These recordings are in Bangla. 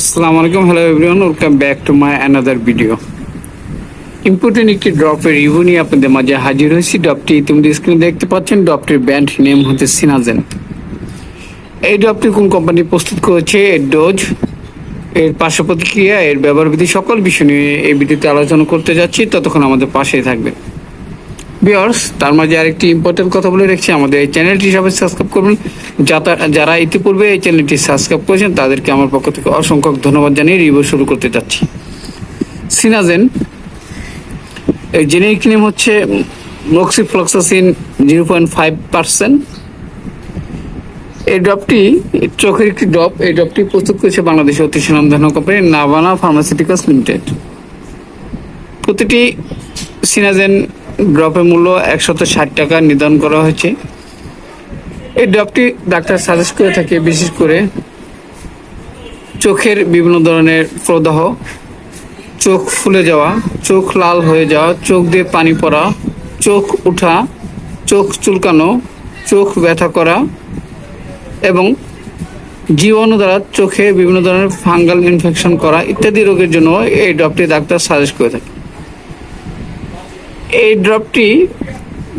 আসসালামু আলাইকুম hello everyone welcome back to my another video important একটি ড্রপের রিভিউ আপনাদের মাঝে হাজির হয়েছি। ড্রপটি ইতিমধ্যে স্ক্রিনে দেখতে পাচ্ছেন ড্রপটির ব্যান্ড নেম হচ্ছে সিনাজেন এই ড্রপটি কোন কোম্পানি প্রস্তুত করেছে? এর ডোজ এর পার্শ্ব প্রতিক্রিয়া, এর ব্যবহার বিধি সকল বিষয় নিয়ে এই ভিডিওতে আলোচনা করতে যাচ্ছি। ততক্ষণ আমাদের পাশেই থাকবেন। বিয়ার্স তার মাঝে আরেকটি ইম্পর্টেন্ট কথা বলে রাখছি। আমাদের এই চ্যানেলটি সবাই সাবস্ক্রাইব করবেন। যারা ইতিপূর্বে এই চ্যানেলটি সাবস্ক্রাইব করেছেন, তাদেরকে আমার পক্ষ থেকে অসংখ্য ধন্যবাদ জানিয়ে রিভিউ শুরু করতে যাচ্ছি। সিনাজেন এই জেনেরিক নেম হচ্ছে moxifloxacin zero point five percent এই ড্রপটি চোখের একটি ড্রপ এই ড্রপটি প্রস্তুত করেছে বাংলাদেশের অতি সুনামধন্য কোম্পানি নাভানা ফার্মাসিউটিক্যালস লিমিটেড প্রতিটি সিনাজেন ড্রপের মূল্য একশত ষাট টাকা নির্ধারণ করা হয়েছে। এই ড্রপটি ডাক্তার সাজেস্ট করে থাকে, বিশেষ করে চোখের বিভিন্ন ধরনের প্রদাহ, চোখ ফুলে যাওয়া, চোখ লাল হয়ে যাওয়া, চোখ দিয়ে পানি পড়া, চোখ উঠা, চোখ চুলকানো, চোখ ব্যথা করা এবং জীবাণু দ্বারা চোখে বিভিন্ন ধরনের ফাঙ্গাল ইনফেকশন করা ইত্যাদি রোগের জন্য এই ড্রপটি ডাক্তার সাজেস্ট করে থাকে। এই ড্রপটি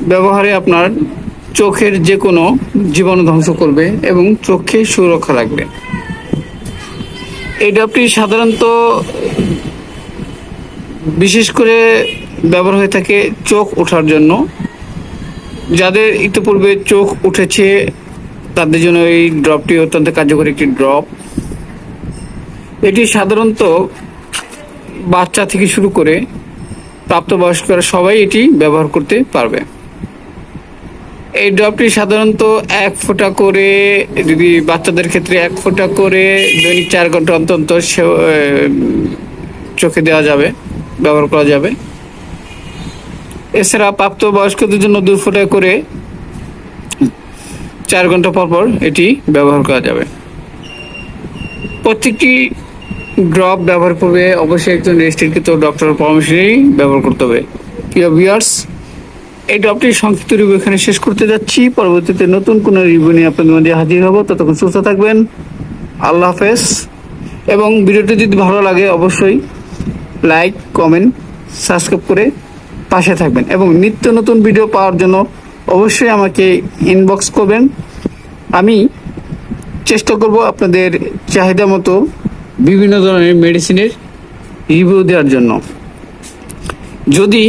ব্যবহারে আপনার চোখের যে কোনো জীবাণু ধ্বংস করবে এবং চোখে সুরক্ষা রাখবে। এই ড্রপটি সাধারণত বিশেষ করে ব্যবহার হয়ে থাকে চোখ ওঠার জন্য। যাদের ইতিপূর্বে চোখ উঠেছে, তাদের জন্য এই ড্রপটি অত্যন্ত কার্যকরী একটি ড্রপ। এটি সাধারণত বাচ্চা থেকে শুরু করে প্রাপ্তবয়স্করা সবাই এটি ব্যবহার করতে পারবে। এই ড্রপটি সাধারণত এক ফোঁটা করে, যদি বাচ্চাদের ক্ষেত্রে এক ফোঁটা করে দৈনিক চার ঘণ্টা অন্তর সে- চোখে দেওয়া যাবে, ব্যবহার করা যাবে। এছাড়া প্রাপ্তবয়স্কদের জন্য দু ফোঁটা করে চার ঘণ্টা পর পর এটি ব্যবহার করা যাবে। প্রত্যেকটি ড্রপ ব্যবহার করবে, অবশ্যই একজন রেজিস্ট্রিকৃত পরামর্শ নিয়েই ব্যবহার করতে হবে। প্রিয় ভিউয়ার্স এই ড্রপটির সংক্ষিপ্ত রিভিউ এখানে শেষ করতে যাচ্ছি। পরবর্তীতে নতুন কোনো রিভিউ নিয়ে আপনাদের মধ্যে হাজির হব। ততক্ষণ সুস্থ থাকবেন। আল্লাহ হাফেজ। এবং ভিডিওটি যদি ভালো লাগে, অবশ্যই লাইক কমেন্ট সাবস্ক্রাইব করে পাশে থাকবেন। এবং নিত্য নতুন ভিডিও পাওয়ার জন্য অবশ্যই আমাকে ইনবক্স করবেন। আমি চেষ্টা করব আপনাদের চাহিদা মতো বিভিন্ন ধরনের মেডিসিনের রিভিউ দেওয়ার জন্য। যদি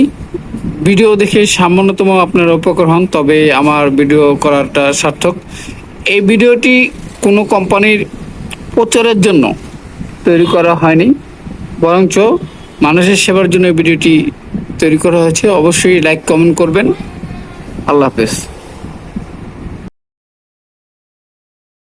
ভিডিও দেখে সামান্যতম আপনারা উপকার হন, তবে আমার ভিডিও করাটা সার্থক। এই ভিডিওটি কোনো কোম্পানির প্রচারের জন্য তৈরি করা হয়নি, বরঞ্চ মানুষের সেবার জন্য ভিডিওটি তৈরি করা হয়েছে। অবশ্যই লাইক কমেন্ট করবেন। আল্লাহ হাফেজ।